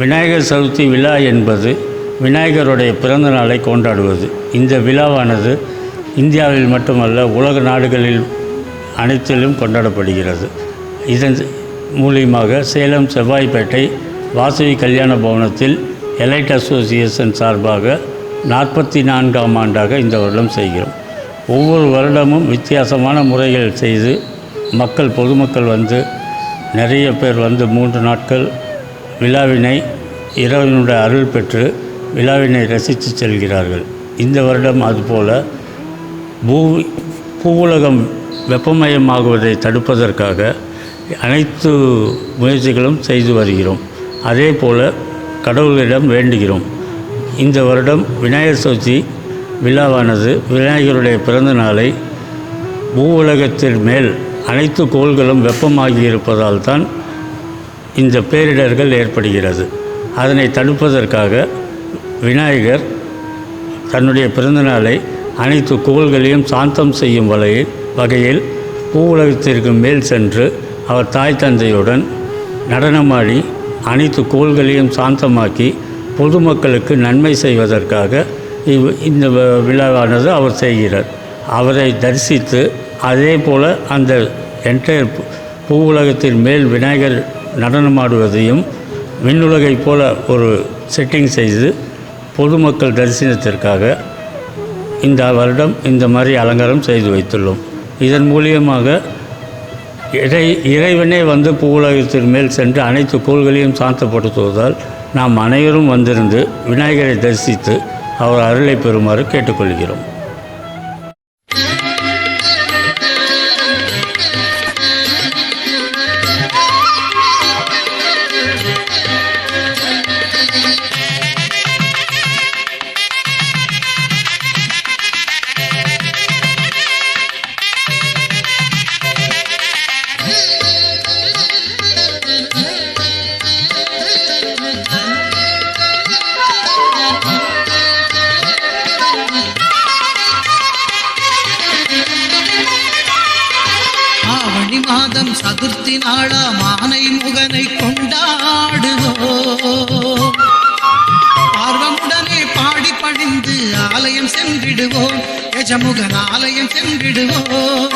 விநாயகர் சதுர்த்தி விழா என்பது விநாயகருடைய பிறந்த நாளை கொண்டாடுவது. இந்த விழாவானது இந்தியாவில் மட்டுமல்ல உலக நாடுகளில் அனைத்திலும் கொண்டாடப்படுகிறது. இதன் மூலியமாக சேலம் செவ்வாய்ப்பேட்டை வாசவி கல்யாண பவனத்தில் எலைட் அசோசியேஷன் சார்பாக நாற்பத்தி நான்காம் ஆண்டாக இந்த வருடம் செய்கிறோம். ஒவ்வொரு வருடமும் வித்தியாசமான முறைகள் செய்து மக்கள் பொதுமக்கள் வந்து நிறைய பேர் வந்து மூன்று நாட்கள் விழாவினை இறைவனுடைய அருள் பெற்று விழாவினை ரசித்து செல்கிறார்கள். இந்த வருடம் அதுபோல பூ பூவுலகம் வெப்பமயமாகுவதை தடுப்பதற்காக அனைத்து முயற்சிகளும் செய்து வருகிறோம். அதே போல் கடவுளிடம் வேண்டுகிறோம். இந்த வருடம் விநாயகர் சதுர்த்தி விழாவானது விநாயகருடைய பிறந்த நாளை பூ உலகத்தின் மேல் அனைத்து கோள்களும் வெப்பமாகி இருப்பதால் தான் இந்த பேரிடர்கள் ஏற்படுகிறது. அதனை தடுப்பதற்காக விநாயகர் தன்னுடைய பிறந்தநாளை அனைத்து கோள்களையும் சாந்தம் செய்யும் வகையில் வகையில் பூ உலகத்திற்கு மேல் சென்று அவர் தாய் தந்தையுடன் நடனமாடி அனைத்து கோள்களையும் சாந்தமாக்கி பொதுமக்களுக்கு நன்மை செய்வதற்காக இவ் இந்த விழாவானது அவர் செய்கிறார். அவரை தரிசித்து அதே போல் அந்த என்டையர் பூ உலகத்தின் மேல் விநாயகர் நடனமாடுவதையும் விண்ணுலகைப் போல ஒரு செட்டிங் செய்து பொதுமக்கள் தரிசனத்திற்காக இந்த வருடம் இந்த மாதிரி அலங்காரம் செய்து வைத்துள்ளோம். இதன் மூலியமாக இறை இறைவனே வந்து பூவுலகத்தின் மேல் சென்று அனைத்து கோள்களையும் சாந்தப்படுத்துவதால் நாம் அனைவரும் வந்திருந்து விநாயகரை தரிசித்து அவர் அருளை பெறுமாறு கேட்டுக்கொள்கிறோம். சதுர்த்தி நாளா மானை முகனை கொண்டாடுவோம் ஆர்வமுடனே பாடி பணிந்து ஆலயம் சென்றிடுவோம் எஜமுகன் ஆலயம் சென்றிடுவோம்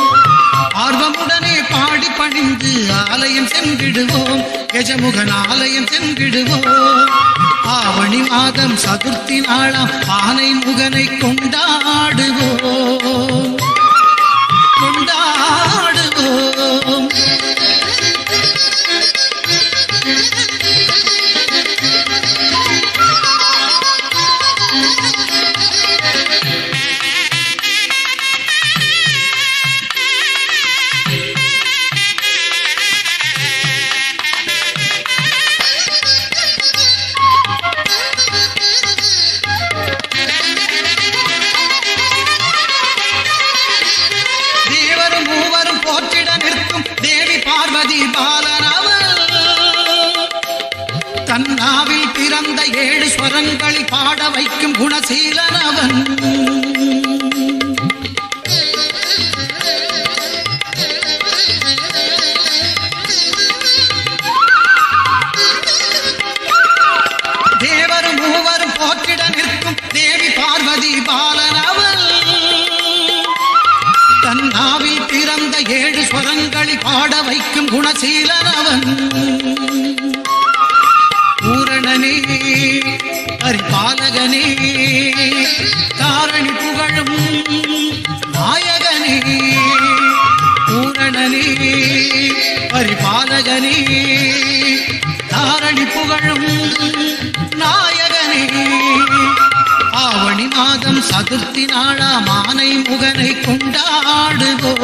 ஆர்வமுடனே பாடி பணிந்து ஆலயம் சென்றிடுவோம் எஜமுகன் ஆலயம் சென்றிடுவோம் ஆவணி மாதம் சதுர்த்தி நாளாம் ஆனை முகனை கொண்டாடுவோம் ஏழு பாட வைக்கும் குணசீலன் அவன் தேவரும் மூவரும் போற்றிட நிற்கும் தேவி பார்வதி பாலன் அவன் தன் நாவில் பிறந்த ஏழு ஸ்வரங்களை பாட வைக்கும் குணசீலன் அவன் நாயகனே தாரணி புகழும் நாயகனே பூரணனே பரிபாலகனே தாரணி புகழும் நாயகனே. ஆவணி மாதம் சதுர்த்தி நாளா மானை முகனை கொண்டாடுவோ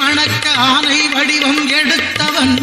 மணக்கானை வடிவம் எடுத்தவன்.